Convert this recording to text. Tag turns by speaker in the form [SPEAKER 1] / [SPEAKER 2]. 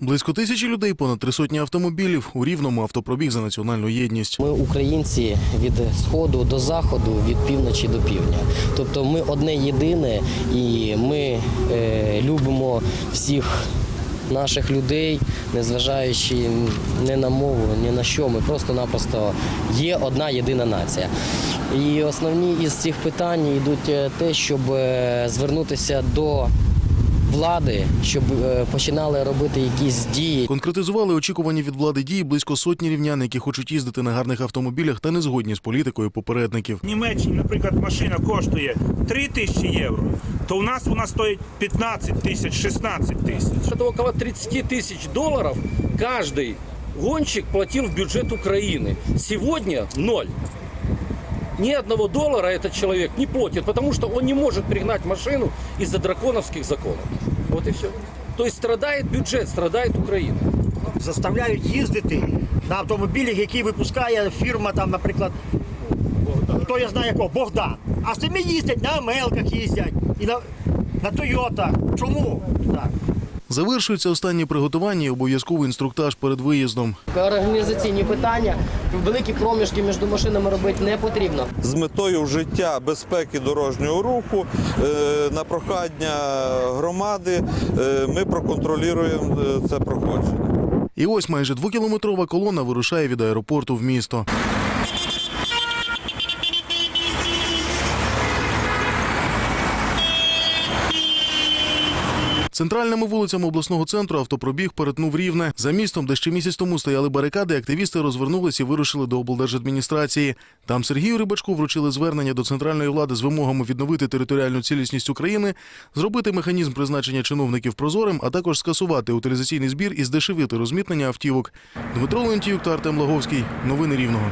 [SPEAKER 1] Близько тисячі людей, понад три сотні автомобілів у рівному автопробіг за національну єдність.
[SPEAKER 2] Ми українці від сходу до заходу, від півночі до півдня. Тобто ми одне єдине і ми е, любимо всіх наших людей, незважаючи ні на мову, ні на що. Ми просто-напросто є одна єдина нація. І основні із цих питань йдуть е, те, щоб е, звернутися до влади, щоб е, починали робити якісь дії,
[SPEAKER 1] Конкретизували очікувані від влади дії близько сотні рівнян, які хочуть їздити на гарних автомобілях та не згодні з політикою попередників.
[SPEAKER 3] В Німеччині, наприклад, машина коштує 3 тисячі євро, то у нас вона стоїть 15 тисяч, 16 тисяч.
[SPEAKER 4] Это около 30 тысяч долларов каждый гонщик платил в бюджет Украины. Сегодня ноль. Ни одного доллара этот человек не платит, потому что он не может пригнать машину из-за драконовских законов. Вот и все. То есть страдает бюджет, страдает Украина.
[SPEAKER 5] заставляють їздити на автомобілях, які випускає фірма, там, наприклад, хто я знаю якого, Богдан. А самі їздять на Амелках їздять і на, на Тойотах. Чому? Так.
[SPEAKER 1] Завершується останні приготування і обов'язковий інструктаж перед виїздом.
[SPEAKER 2] організаційні питання, великі проміжки між машинами робити не потрібно.
[SPEAKER 6] з метою вжиття безпеки дорожнього руху е, на прохання громади е, ми проконтролюємо е, це проходження.
[SPEAKER 1] І ось майже двокілометрова колона вирушає від аеропорту в місто. Центральними вулицями обласного центру автопробіг перетнув рівне. За містом, де ще місяць тому стояли барикади, активісти розвернулись і вирушили до облдержадміністрації. Там Сергію Рибачку вручили звернення до центральної влади з вимогами відновити територіальну цілісність України, зробити механізм призначення чиновників прозорим, а також скасувати утилізаційний збір і здешевити розмітнення автівок. Дмитро Лентіюк та Артем Лаговський. Новини Рівного.